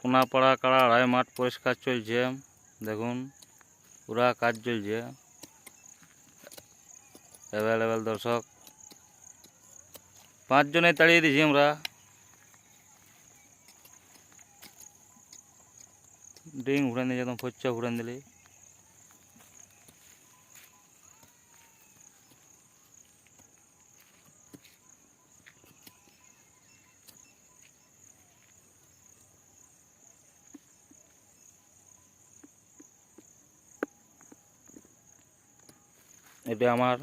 কোনাপাড়া কাড়া আড়াই মাঠ পরিষ্কার চলছে। দেখুন, পুরা কাজ চলছে। অ্যাভেলেবেল দর্শক। পাঁচজনে তাড়িয়ে দিয়েছি আমরা। ডিং ঘুরান দিয়ে যেতাম ফচ্চা ঘুরান দিলি। এটা আমার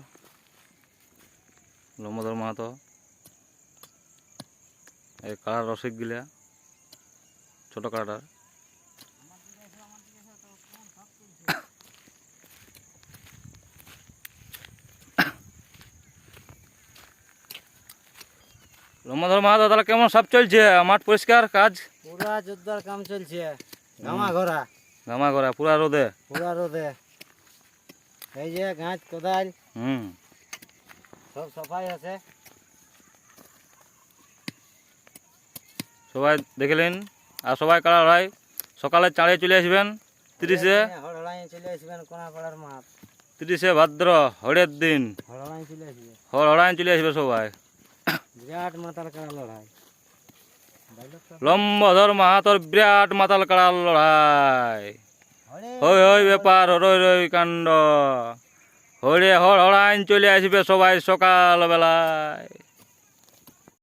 লম্বধর মাহাতো এই কালার রসিক গিলা ছোট কালার লম্বধর মাহাতো তাহলে কেমন সব চলছে? মাঠ পরিষ্কার কাজ? পুরা জোরদার কাম চলছে। গামা ঘোরা গামা করা পুরা রোদে? পুরা রোদে। এই যে গাছ কোদাল। হুম। সব সাফাই আছে। সবাই দেখলেন? আর সবাই কালার হয় সকালে চাঁড়ে চলে আসবেন তিরিশে। চলে আসবেন কোনাপাড়ার মাঠ। তিরিশে ভাদ্র হরের দিন। হড়লাই চলে আসবে। চলে আসবে সবাই। বিরাট মাতাল করা লড়াই। লম্বধর মাহাতর বিরাট মাতাল কাড়ার লড়াই। হই হই ব্যাপার হরই রই কাণ্ড। হরে হড় হড়াইন চলে আসবে সবাই সকাল বেলায়